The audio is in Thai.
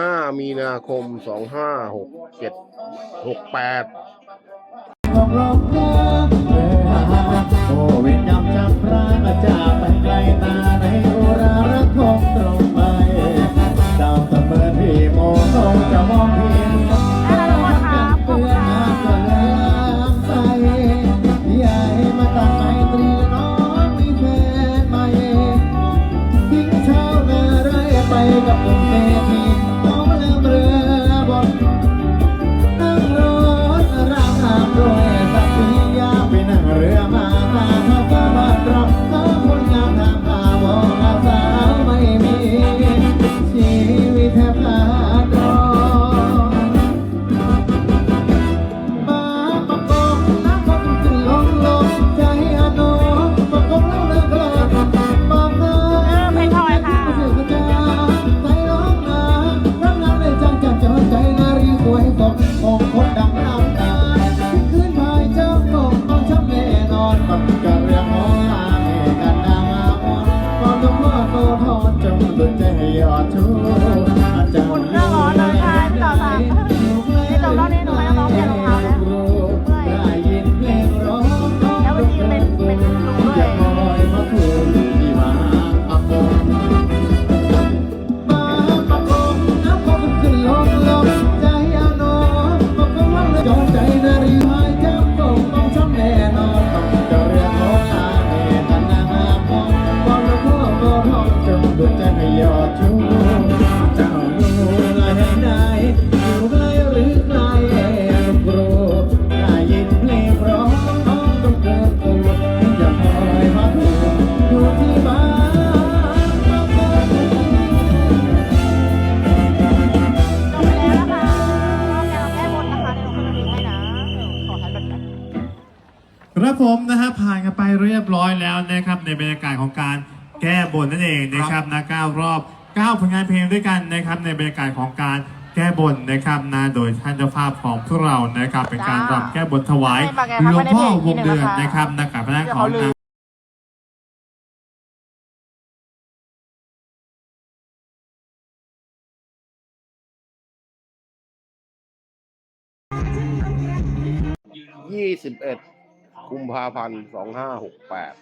5 มีนาคม 2567 68 ยอดชูเจ้าอยู่ไหนไหนอยู่ไกลหรือไกลลูกรูได้ยินเพลงร้องน้องต้องเกิดตัวอย่าคอยมาถูกอยู่ที่บ้านจบไปแล้วนะคะรอบแกเราแก้บนนะคะเดี๋ยวเราขึ้นมาดูให้นะเดี๋ยวขอให้แบบแบบ ครับผมนะฮะผ่านกันไปเรียบร้อยแล้วนะครับในบรรยากาศของการ แก้บนนั่นเองนะครับนะเก้ารอบเก้าผลงานเพลงด้วยกันนะครับในบรรยากาศของการแก้บนนะครับนะโดยท่านเจ้าภาพของพวกเรานะครับเป็นการรำแก้บนถวายหลวงพ่อวงเดือนนะครับนะกการพนักของยี่สิบเอ็ดกุมภาพันธ์สองห้าหกแปด